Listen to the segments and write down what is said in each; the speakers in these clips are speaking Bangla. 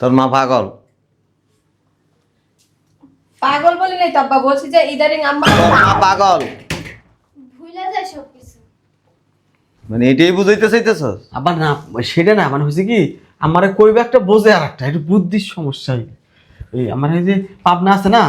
তোর মা পাগল? পাগল বলি নাই তো আব্বা বলছি যে ইদারিং আম্মা তোর মা পাগল। ভুলে যায় সব কিছু মানে এটাই বুঝাইতে চাইতেছস? আবার না সেটা না মানে হয়েছে কি আমার কইবে একটা বোঝে আর একটা একটু বুদ্ধির সমস্যা এই। আমার এই যে পাবনা আছে না?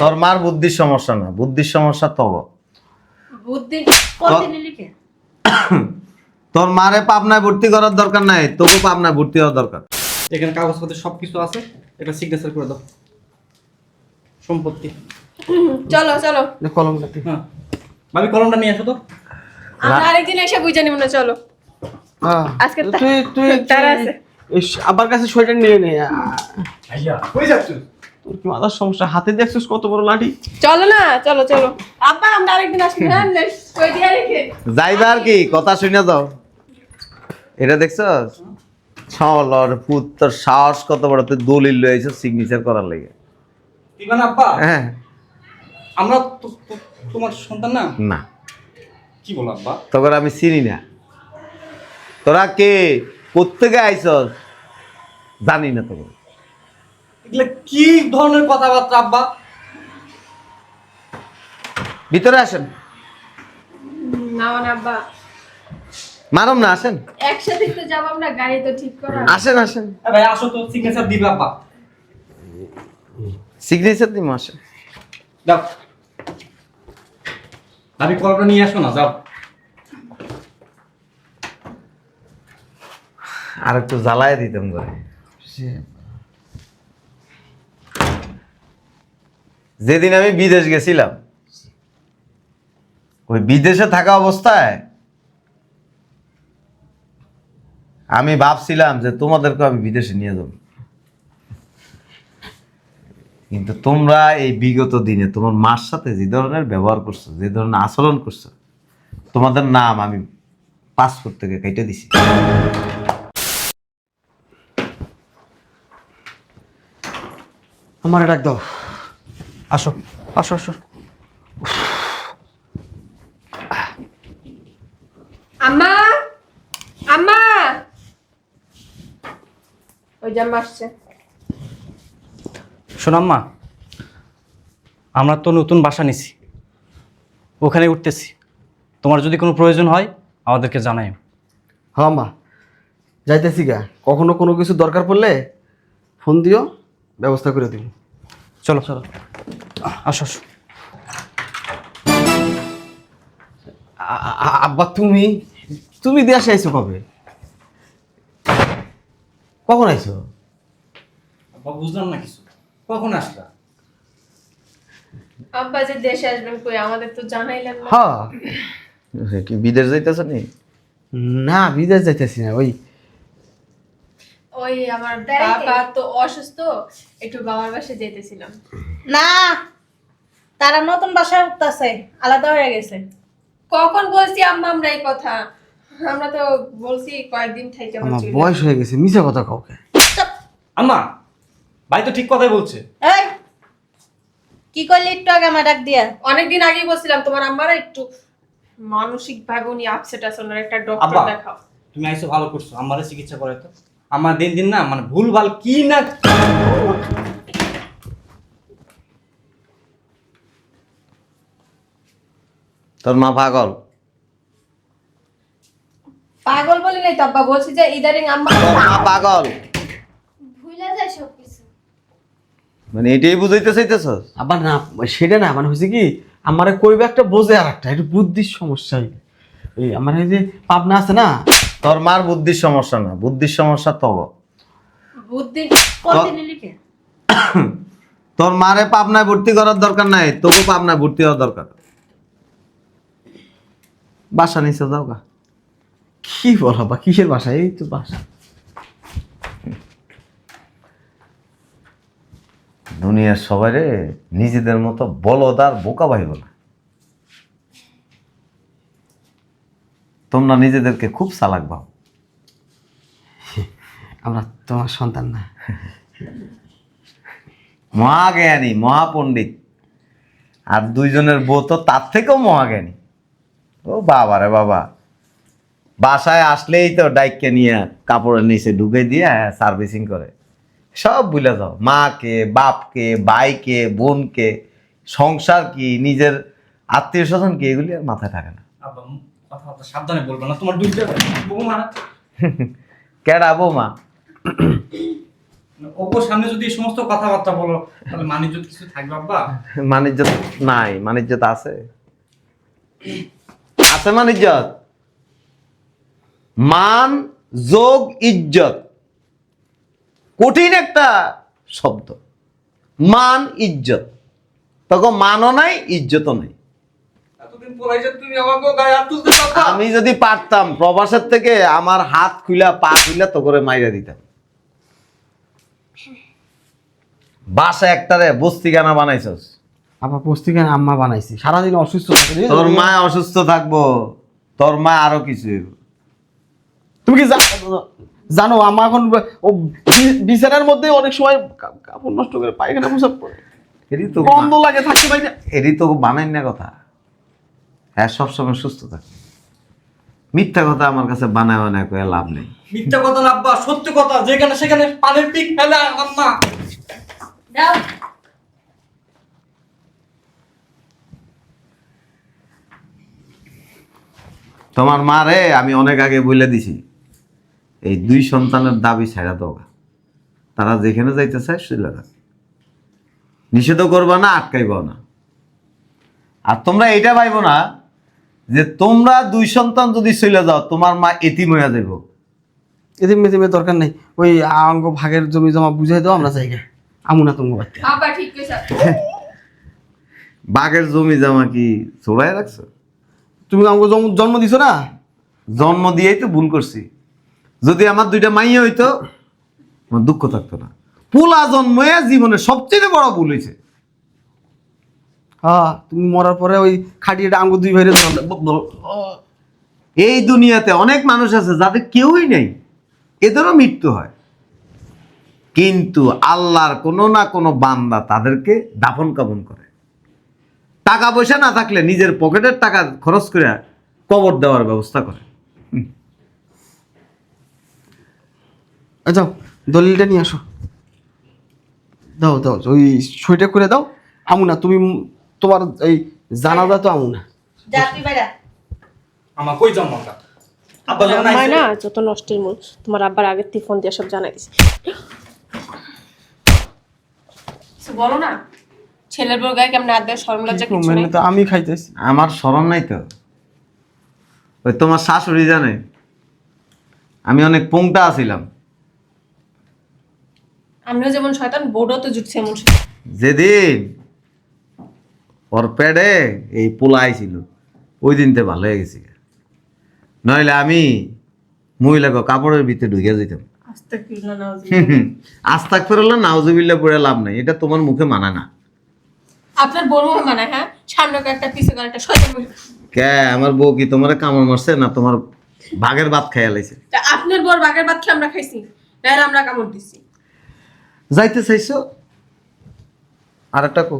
তোর মার বুদ্ধির সমস্যা না বুদ্ধির সমস্যা তো। বুদ্ধি কতদিনে লিখে? তোর মারে পাবনায় ভর্তি করার দরকার নাই তোকে পাবনায় ভর্তি হওয়ার দরকার। এখানে কাগজপত্র সব কিছু আছে। এটা সিগনেচার করে দাও। সম্পত্তি। চলো চলো। যে কলম কাটি। হ্যাঁ। ভাবি কলমটা নিয়ে আসো তো। আমরা আরেকদিন এসে বুঝে নিব না চলো। আজকে তুই তুই তারা আছে। আবার কাছে সোয়েটার নিয়ে নে। ভাইয়া কই যাচ্ছ তোর কি মাথার সমস্যা? হাতে দেখছিস কত বড় লাঠি? চলো না চলো চলো। আব্বা আমরা আরেকদিন আসব হ্যাঁ কই দিয়া রেখে। যাইবা আর কি? কথা শুনে যাও। এটা দেখছস? ছলর পুত তোর সাহস কত বড় তুই দলিল লয়েছ সিগনেচার করার লাগে। আব্বা? হ্যাঁ। আমরা তোমার সন্তান না? না। কি বলো আব্বা? তোকে আমি চিনি না। তোরা কে? কোথেকে আইসস জানি না তোকে। এগুলো কি ধরনের কথাবার্তা আব্বা? ভিতরে আসেন। না মানে আব্বা মারম না আসেন। একসাথে তো যাব আমরা গাড়ি তো ঠিক করা। আসেন আসেন। ভাই আসো তো সিগনেচার দিবে আব্বা সিগনেচার দিম আসেন। দাও ভাবি কলমটা নিয়ে আসো না যাও। আর একটু জ্বালায় দিতাম করে। যেদিন আমি বিদেশ গেছিলাম ওই বিদেশে থাকা অবস্থায় আমি ভাবছিলাম যে তোমাদেরকে আমি বিদেশে নিয়ে যাব। কিন্তু তোমরা এই বিগত দিনে তোমার মার সাথে যে ধরনের ব্যবহার করছ যে ধরনের আচরণ করছ তোমাদের নাম আমি পাসপোর্ট থেকে কেটে দিছি। আমার ডাক দাও। আসো। আসো আসো। আম্মা! আম্মা! ওই যে আসছে। শোনাম্মা আমরা তো নতুন বাসা নিছি। ওখানে উঠতেছি। তোমার যদি কোনো প্রয়োজন হয় আমাদেরকে জানাই। হ্যাঁ মা যাইতেছি গা। কখনো কোনো কিছু দরকার পড়লে ফোন দিও ব্যবস্থা করে দিব। চলো চলো। আসো আসো। আব্বা তুমি? তুমি দেশে আইছো কবে? কখন আইছো? আব্বা বুঝলাম না কিছু। কখন আসলা? আব্বা যে দেশে আসবেন কই আমাদের তো জানাইলেন না। হ্যাঁ। কি বিদেশ যাইতেছ নি? না বিদেশ যাইতেছি না ওই ওই আমার বাবা তো অসুস্থ একটু বাবার বাসায় যেতেছিলাম না তারা নতুন বাসায় উঠতেছে আলাদা হয়ে গেছে। কখন বলছি আম্মা আমরা এই কথা? আমরা তো বলছি কয়েকদিন থেকে আমরা আমার চলে বয়স হয়ে গেছে মিছে কথা কাউকে। আম্মা ভাই তো ঠিক কথাই বলছে। এই! কি করলি একটু আগে আমার ডাক দিয়া? অনেকদিন আগেই বলছিলাম তোমার আম্মারা একটু মানসিক ভাবে উনি আপসেট আছে ওনার একটা ডক্টর আব্বা। দেখাও। তুমি আইসো ভালো করছ আমারে চিকিৎসা করে তো। আমার দিন দিন না মানে ভুল ভালো কি না তোর মা পাগল? পাগল বলি নাই তো আব্বা বলছি যে ইদারিং আম্মা মা পাগল? ভুলে যায় সব কিছু মানে এটাই বুঝাইতে চাইতেছস? আবার না সেটা না মানে হয়েছে কি আমার কইবে একটা বোঝে আর একটা একটু বুদ্ধির সমস্যাই এই আমার এই যে পাবনা আছে না? তোর মার বুদ্ধির সমস্যা না বুদ্ধির সমস্যা তো বুদ্ধি কতদিনে লিখে? তোর মারে পাবনায় ভর্তি করার দরকার নাই তোকে পাবনায় ভর্তি হওয়ার দরকার। বাসা নিচে যাও গা। কি বলা বা কিসের বাসা? এই তো বাসা। দুনিয়ার সবাই রে নিজেদের মতো বলদ আর বোকা ভাইব না। তোমরা নিজেদেরকে খুব চালাক ভাব। আমরা তোমার সন্তান না। মহাজ্ঞানী মহাপণ্ডিত। আর দুইজনের বউ তো তার থেকেও মহাজ্ঞানী। ও বাবা রে বাবা। বাসায় আসলেই তো ডাইককে নিয়ে কাপড়ের নিচে ঢুকে দিয়ে হ্যাঁ সার্ভিসিং করে। সব ভুলে যাও মাকে বাপকে ভাইকে বোনকে সংসার কি নিজের আত্মীয় স্বজন কি এগুলি আর মাথায় থাকে না। সাবধানে বলবে না তোমার দুইটা বৌমা কেডা বৌমা? ওপর সামনে যদি এই সমস্ত কথাবার্তা বলো তাহলে মানিজ্য কিছু থাকবে আব্বা। মানিজ্যত নাই মানিজ্যত আছে। আছে মানিজ্যত মান যোগ ইজ্জত। কঠিন একটা শব্দ। মান ইজ্জত। তখন মানও নাই ইজ্জতও নাই। আমি যদি পারতাম প্রবাসের থেকে আমার হাত খুলা পা খুলা তো করে মাইরা দিতাম। বাসা একটারে বস্তি গানা বানাইছস। আবার পুস্তিকা আম্মা বানাইছি। সারাদিন অসুস্থ থাকে। বুঝেছ? তোর মা অসুস্থ থাকব তোর মা আরও কিছু। হইবো। তুমি কি জানো- জানো আম্মা এখন ও বিছানার মধ্যে অনেক সময় কাপড় নষ্ট করে পায়খানা পোশাক পরে। এরই তো গন্ধ লাগে থাকতে পারি এরই তো বানাই না কথা। হ্যাঁ সবসময় সুস্থ থাকে। মিথ্যা কথা আমার কাছে বানায় বানায় কয়ে লাভ নেই। মিথ্যা কথা না আব্বা সত্য কথা যেখানে সেখানে পানের পিক ফেলে আম্মা। দাও। তোমার মা রে আমি অনেক আগে বলে দিছি। এই দুই সন্তানের দাবি ছাড়া দাও তারা যেখানে যাইতে চায় সেটা যাক। নিষেধ করবা না আটকাইবাও না। আর তোমরা এটা ভাইবো না যে তোমরা দুই সন্তান যদি চলে যাও তোমার মা এতিম হইয়া যাইব। এদিন মেদিমের দরকার নেই। ওই আঙ্গ ভাগের জমি জমা বুঝাই দাও আমরা জায়গা আমুনা তুমি বাড়তে ঠিক বাঘের জমি জামা কি চোরাই রাখছো? তুমি আমাকে জন্ম- জন্ম দিছো না? জন্ম দিয়েই তো ভুল করছি। যদি আমার দুইটা মাইয়া হইতো আমার দুঃখ থাকতো না। পোলা জন্মে জীবনে সবচেয়ে বড় ভুল হয়েছে হ্যাঁ তুমি মরার পরে ওই খাটিয়েটা আঙ্গুর দুই ভাইরে এই দুনিয়াতে অনেক মানুষ আছে যাদের কেউই নেই। এদেরও মৃত্যু হয়। কিন্তু আল্লাহর কোনো না কোনো বান্দা তাদেরকে দাফন কাফন করে। টাকা পয়সা না থাকলে নিজের পকেটের টাকা খরচ করে কবর দেওয়ার ব্যবস্থা করে। যাও দলিলটা নিয়ে আসো। দাও দাও ওই সইটা করে দাও। আমুনা তুমি তোমার এই জানাজা তো আমুনা। যা তুই বাইরা আমার কই যাও আমরা? আব্বা যখন আম্মায় আইছে- না যত নষ্টের মূল তোমার আব্বার আগের থেকে ফোন দিয়ে সব জানাই দিছি। বলো না ছেলের বউ গায়ে কেমন হাত শরম লজ্জা কিছু নেই? তো আমি খাইতেছি। আমার স্মরণ নাই তো। ওই তোমার শাশুড়ি জানে। আমি অনেক পোংটা আছিলাম। আমিও যেমন শয়তান বোর্ডও তো জুটছে এমন যেদিন ওর প্যাডে এই পোলা আইছিল ওই দিনতে ভালো হয়ে গেছি নইলে আমি মহিলাকে কাপড়ের ভিতরে ঢুকে যেতাম আস্তাক নাউজুবিল্লা পড়ে লাভ নাই। এটা তোমার মুখে মানা না। আপনার মুখে মানে হ্যাঁ? সামনে একটা পিছে একটা শয়তান কে আমার বউ কি তোমার কামড় মারছে না তোমার ভাগের ভাত খাইয়া লাইছে? আপনার বড় বাগের ভাত খেয়ে আমরা খাইছি? না আমরা কামড় দিছি। যাইতে চাইছো? আর একটা কো।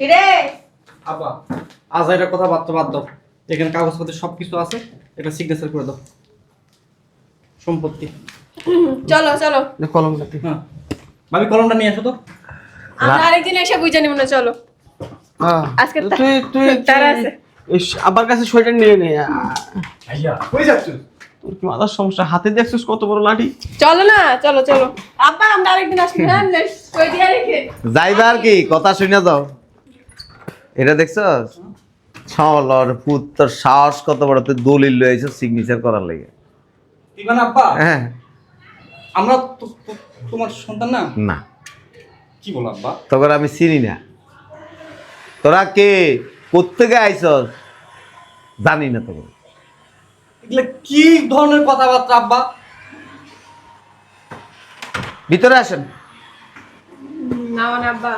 কিরে? আব্বা আজ এটা কথাবার্তা বাদ বাদ দাও। এখানে কাগজপত্র সব কিছু আছে এটা সিগনেচার করে দাও। সম্পত্তি। চলো চলো। যে কলমটাতে হ্যাঁ। ভাবি কলমটা নিয়ে আসো তো। আমরা আরেকদিন এসে বুঝে নিব না চলো। হ্যাঁ আজকে তুই তুই তারা আছে। এই আবার কাছে সইটা নিয়ে নে। আ, ভাইয়া কই যাচ্ছ তোর কি মাথার সমস্যা? হাতে দেখছিস কত বড় লাঠি? চলো না চলো চলো। আব্বা আমরা আরেকদিন আসব হ্যাঁ কই দিয়া রেখে? যাইবার কি কথা শুনে যাও। এটা দেখছ? ছলর পুত্র সাহস কত বড় তুই দলিল লয়েছে সিগনেচার করার লাগে। দিবা না আব্বা হ্যাঁ। আমরা তোমার সন্তান না? না। কি বলো আব্বা? তখন আমি চিনি না। তোরা কে? কোথেকে আইসস জানি না তখন এগুলো কি ধরনের কথাবার্তা আব্বা? ভিতরে আসেন। না মানে আব্বা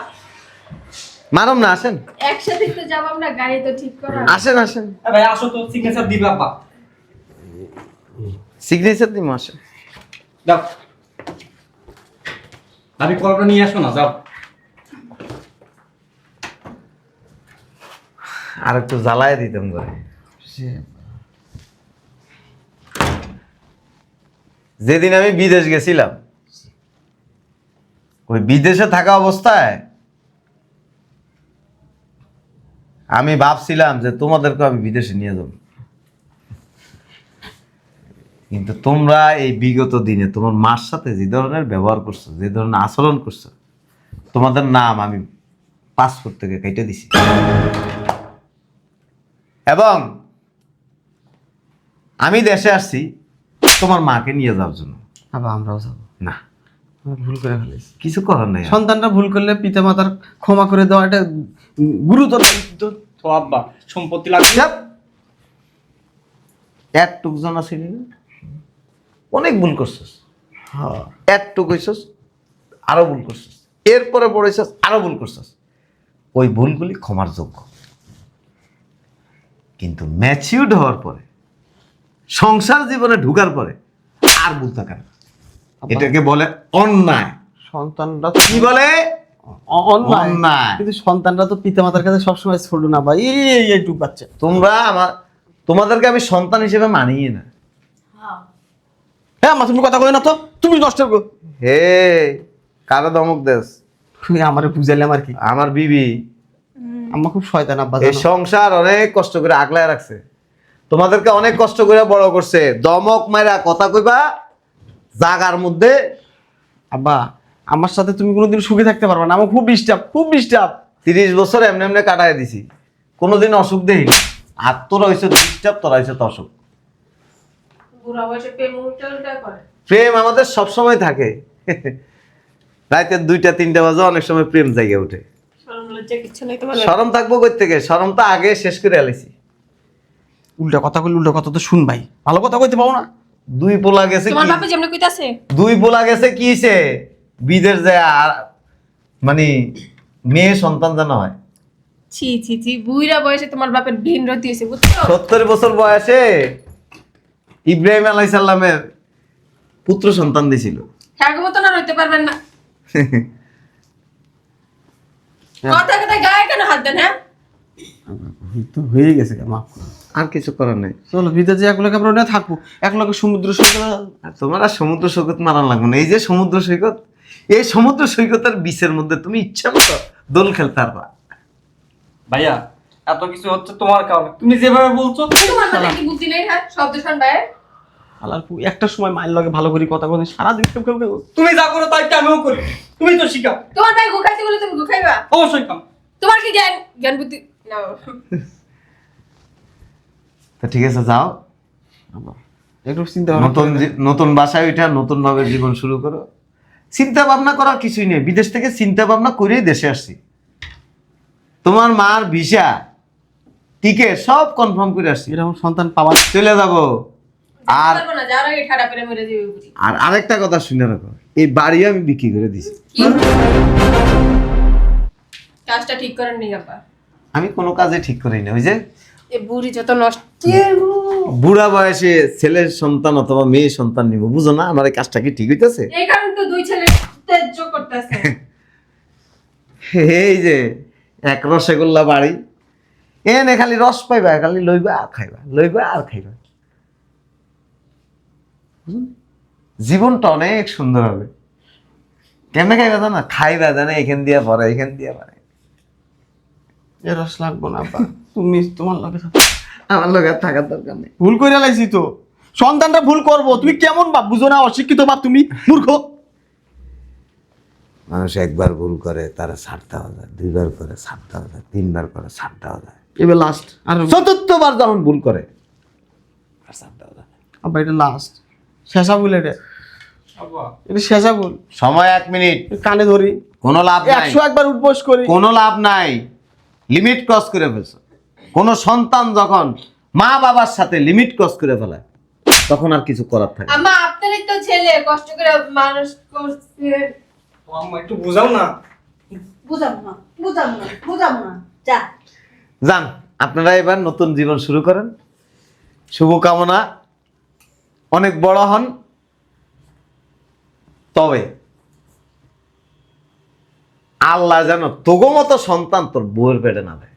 মারম না আসেন। একসাথে তো যাব আমরা গাড়ি তো ঠিক করা। আসেন আসেন। ভাই আসো তো সিগনেচার দিবে আব্বা। সিগনেচার দিম আসেন। দাও ভাবি কলমটা নিয়ে আসো না যাও। আর একটু জ্বালায় দিতাম করে। যেদিন আমি বিদেশ গেছিলাম, ওই বিদেশে থাকা অবস্থায় আমি ভাবছিলাম যে তোমাদেরকে আমি বিদেশে নিয়ে যাব। কিন্তু তোমরা এই বিগত দিনে তোমার মার সাথে যে ধরনের ব্যবহার করছ, যে ধরনের আচরণ করছ, তোমাদের নাম আমি পাসপোর্ট থেকে কেটে দিছি। এবং আমি দেশে আসছি তোমার মাকে নিয়ে যাওয়ার জন্য। আবার আমরাও যাব। না। আমরা ভুল করে ফেলেছি। কিছু করার নেই সন্তানরা ভুল করলে পিতা মাতার ক্ষমা করে দেওয়া এটা গুরুতর। তো আব্বা সম্পত্তি লাগবে? জন ছিলি না? অনেক ভুল করছিস। হ্যাঁ। একটুক হইছস আরও ভুল করছিস। এরপরে পড়েছিস আরও ভুল করছিস। ওই ভুলগুলি ক্ষমার যোগ্য। কিন্তু ম্যাচিউর্ড হওয়ার পরে সংসার জীবনে ঢুকার পরে আর ভুল থাকে না। এটাকে বলে অন্যায়। সন্তানরা কি বলে? অন্যায়। কিন্তু সন্তানরা তো পিতা মাতার কাছে সবসময় ছোট না ভাই। এই এইটুক বাচ্চা। তোমরা আমার তোমাদেরকে আমি সন্তান হিসেবে মানিয়ে না। হ্যাঁ মা তুমি কথা কই না তো। তুমি নষ্ট করো। হে কারও দমক দেশ তুমি আমারে বুঝাইলাম আর কি। আমার বিবি। আম্মা খুব শয়তান আব্বা এই সংসার অনেক কষ্ট করে আগলায় রাখছে। তোমাদেরকে অনেক কষ্ট করে বড় করছে। দমক মাইরা কথা কইবা জাগার মধ্যে। আব্বা আমার সাথে তুমি কোনোদিন সুখে থাকতে পারবে না আমার খুব ডিস্টার্ব খুব ডিস্টার্ব। তিরিশ বছর এমনি এমনি কাটাই দিছি। কোনোদিন অসুখ দেই আর তোরা হয়েছে ডিস্টার্ব তোরা হয়েছে তো অসুখ। প্রেম আমাদের সবসময় থাকে। রাতে দুইটা তিনটা বাজে অনেক সময় প্রেম জায়গা উঠে। শরম থাকব কই থেকে? সরম তো আগে শেষ করে আলাইছি উল্টা কথা কইলে উল্টা কথা তো শুন ভাই ভালো কথা কইতে পাবো না? দুই পোলা গেছে তোমার বাপে যেমন কইতাছে। দুই পোলা গেছে কি হইছে? বিদেশ যায় আর মানে মেয়ে সন্তান যেন হয়। ছি ছি ছি বুইরা বয়সে তোমার বাপের ভিন রতি হয়েছে বুঝছ? সত্তর বছর বয়সে ইব্রাহিম আলাই সাল্লামের পুত্র সন্তান দিছিল। হ্যাঁ মতন আর হইতে পারবেন না। কথা কথা গায়ে কেন হাত দেন হ্যাঁ? তো হয়ে গেছে মা আর কিছু করার নেই। চলো বিদেশে এক লোক আমরা না থাকব এক লোক সমুদ্র সৈকত তোমার আর সমুদ্র সৈকত মারান লাগবে না। এই যে সমুদ্র সৈকত এই সমুদ্র সৈকতের বিচের মধ্যে তুমি ইচ্ছা মতো দোল খেলতে পারবা। ভাইয়া এত কিছু হচ্ছে তোমার কারণে। তুমি যেভাবে বলছো তোমার মাথায় কি বুদ্ধি নেই হ্যাঁ? শব্দ শুনবায় আলার পু- একটা সময় মায়ের লগে ভালো করে কথা বলে সারাদিন কেউ কেউ কেউ। তুমি যা করো তাই আমিও করি। তুমি তো শিখাও। তোমার ভাই গুখাইতে বলে তুমি গুখাইবা অবশ্যই কাম তোমার কি জ্ঞান জ্ঞান বুদ্ধি না। ঠিক আছে যাও। একটু চিন্তা নতুন নতুন বাসায় ওইটা নতুন ভাবে জীবন শুরু করো। চিন্তা ভাবনা করার কিছুই নেই। বিদেশ থেকে চিন্তা ভাবনা করেই দেশে আসছি। তোমার মার ভিসা টিকেট সব কনফার্ম করে আসছি। এরকম সন্তান পাওয়ার চলে যাব। আর আর আরেকটা কথা শুনে রাখো। এই বাড়ি আমি বিক্রি করে দিছি। কাজটা ঠিক করেন নি আমি কোনো কাজে ঠিক করি না ওই যে বুড়ি যত নষ্ট বুড়া বয়সে ছেলের সন্তান অথবা মেয়ে সন্তান নিব বুঝো না? আমার এই কাজটা কি ঠিক হইতেছে? এই কারণে তো দুই ছেলে তেজ্য করতেছে। এই যে এক রসগোল্লা বাড়ি। এনে খালি রস পাইবা খালি লইবা আর খাইবা লইবা আর খাইবা? জীবনটা অনেক সুন্দর হবে। কেমনে খাইবা জানা? খাইবা জানে এখান দিয়া পরে এখান দিয়া পরে। এ রস লাগবো না তুমি তোমার লগে। আমার লোক আর থাকার দরকার নেই। ভুল করে লাইছি তো। সন্তানটা ভুল করব। তুমি কেমন বাপ? বুঝো না অশিক্ষিত বাপ তুমি মূর্খ। মানুষ একবার ভুল করে তারা ছাড় দেওয়া যায় দুইবার করে ছাড় দেওয়া যায় তিনবার করে ছাড় দেওয়া যায় এবার লাস্ট আর চতুর্থবার যখন ভুল করে আর ছাড় দেওয়া যায় না। আব্বা এটা লাস্ট শেষা ভুল এটা। এটা শেষা ভুল। সময় এক মিনিট। কানে ধরি। কোনো লাভ নাই। একশো একবার উঠবোস করি। কোনো লাভ নাই। লিমিট ক্রস করে ফেলছো। কোনো সন্তান যখন মা বাবার সাথে লিমিট ক্রস করে ফেলে তখন আর কিছু করার থাকে না। আম্মা আপনারই তো ছেলে কষ্ট করে মানুষ করছে। আম্মা একটু বুঝাও না। বুঝাবো না বুঝাবো না বুঝাবো না। যা। যান আপনারা এবার নতুন জীবন শুরু করেন। শুভকামনা। অনেক বড় হন। তবে আল্লাহ যেন তোগো মতো সন্তান তোর বউয়ের পেটে না দেয়।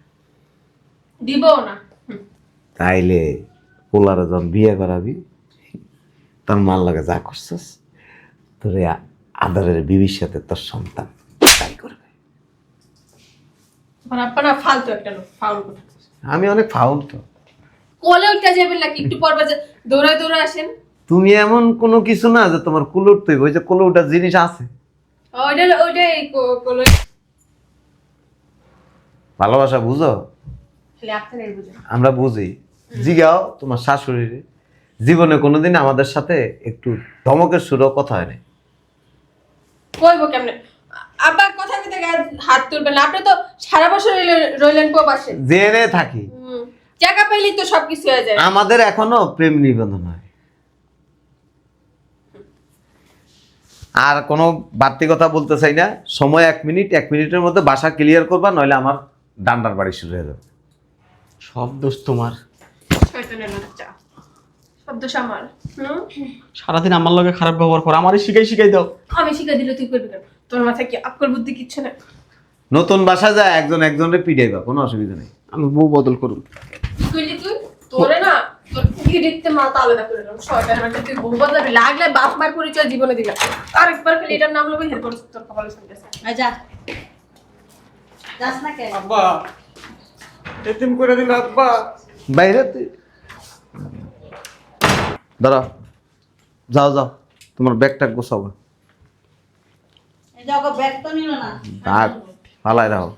দিবও না। তাইলে পোলারে যখন বিয়ে করাবি তোর মার লাগে যা করছিস তোরে আদরের বিবির সাথে তোর সন্তান তাই করবে। আমার ফালতু একটা লোক ফাউল কথা আমি অনেক ফাউল তো। কোলে উঠতে যাবেন নাকি? একটু পর দৌড়ায় দৌড়ায় আসেন। তুমি এমন কোনো কিছু না যে তোমার কুলোর তুই ওই যে কুলো জিনিস আছে। ওইটা ওইটাই কোলে। ভালোবাসা বুঝো? আমরা বুঝি। জিগাও তোমার শাশুড়ির। জীবনে কোনোদিন আমাদের সাথে একটু ধমকের সুরও কথা হয় নাই। কইবো কেমনে? আব্বা কথা কইতে হাত তুলবেন আপনি তো সারা বছর রইলেন- প্রবাসে। জেনে থাকি। টাকা পাইলেই তো সবকিছু হয়ে যায়। আমাদের এখনও প্রেম নিবেদন হয়। আর কোনো বাড়তি কথা বলতে চাই না। সময় এক মিনিট এক মিনিটের মধ্যে বাসা ক্লিয়ার করবা নইলে আমার ডান্ডার বাড়ি শুরু হয়ে যাবে। সব দোষ তোমার। শয়তানের বাচ্চা। সব দোষ আমার হুম? সারাদিন আমার লগে খারাপ ব্যবহার করো আমারই শিখাই শিখাই দাও। আমি শিখা দিলে তুই করবি কেন? তোর মাথায় কি আকল বুদ্ধি কিচ্ছু না নতুন বাসা যায় একজন একজনের পিটাইবা কোনো অসুবিধা নেই। আমি বউ বদল করুন। তুই? তোরে না তোর গিরিতে মাথা আলাদা করে দিলাম শয়তানের বাচ্চা। তুই বহু বদলাবি লাগলে বাপ মার পরিচয় জীবনে দিলাম আরেকবার খালি এটার নাম লবে তোর কপালে শুনতেছে। যা। যাস না কে আব্বা। এতিম করে দিল আব্বা। বাইরে তুই। দাঁড়া। যাও যাও। তোমার ব্যাগটা গোছাবো। এই যাও ব্যাগ তো নিল না। থাক পালাই রাখো